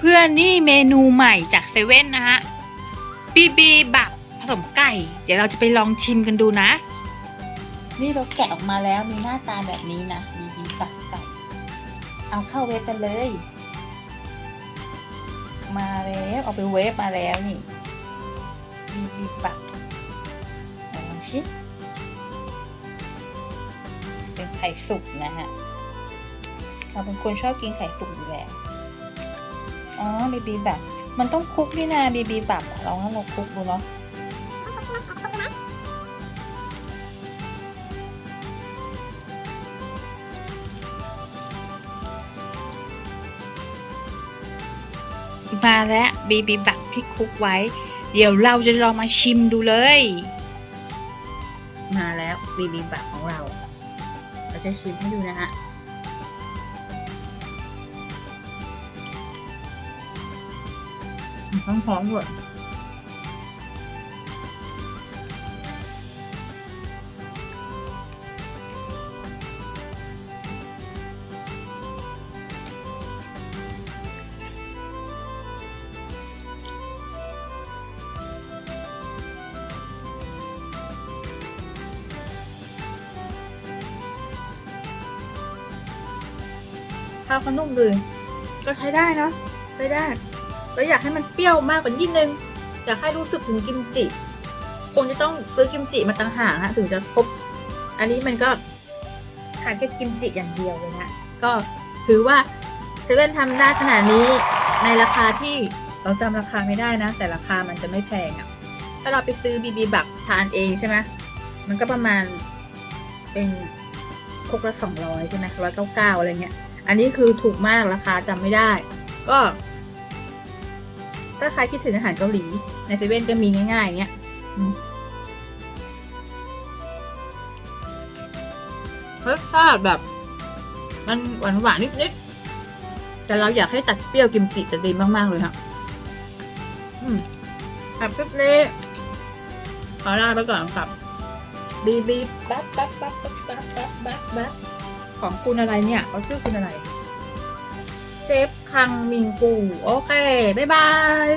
เพื่อนๆนี่เมนูใหม่จากเซเว่นนะฮะบีบีบักผสมไก่ เดี๋ยวเราจะไปลองชิมกันดูนะ นี่เราแกะออกมาแล้วมีหน้าตาแบบนี้นะบีบีบักไก่เอาเข้าเวฟกันเลย มาแล้วเอาไปเวฟมาแล้วนี่บีบีบักลองชิเป็นไข่สุกนะฮะเราเป็นคนชอบกินไข่สุกอยู่แล้ว อ๋อบีบีแบักมันต้องคุกนี่นาบีบีบักลองให้เราคุกดูเนาะมาแล้วบีบีบักที่คุกไว้ เดี๋ยวเราจะลองมาชิมดูเลย มาแล้วบีบีบักของเรา เราจะชิมให้ดูนะฮะ หอมหอมด้วยข้าวก็นุ่มเลย ก็ใช้ได้นะใช้ได้ แล้วอยากให้มันเปรี้ยวมากกว่านิดนึง อยากให้รู้สึกถึงกิมจิคงจะต้องซื้อกิมจิมาต่างหากฮะถึงจะครบ อันนี้มันก็ขาดแค่กิมจิอย่างเดียวเลยนะ ก็ถือว่าเซเว่นทำได้ขนาดนี้ในราคาที่เราจำราคาไม่ได้นะ แต่ราคามันจะไม่แพงอะ่ะ ถ้าเราไปซื้อบีบีบักทานเองใช่ไหมมันก็ประมาณเป็นครกละสองร้อยใช่ไหมร้อยเก้าเก้าอะไรเงี้ย อันนี้คือถูกมากราคาจำไม่ได้ ก็ ถ้าใครคิดถึงอาหารเกาหลี ในเซเว่นก็มีง่ายๆอย่างเงี้ยรสชาติแบบ มันหวานหวานนิดๆ แต่เราอยากให้ตัดเปรี้ยวกิมจิจะดีมากๆเลยครับอืมอับคลิปนี้ขอลาไปก่อนครับบีบีบป๊บแป๊บแป๊บแป๊บแป๊บแป๊บของคุณอะไรเนี่ยเขาชื่อคุณอะไร เจฟคังมิงกูโอเค บ๊ายบาย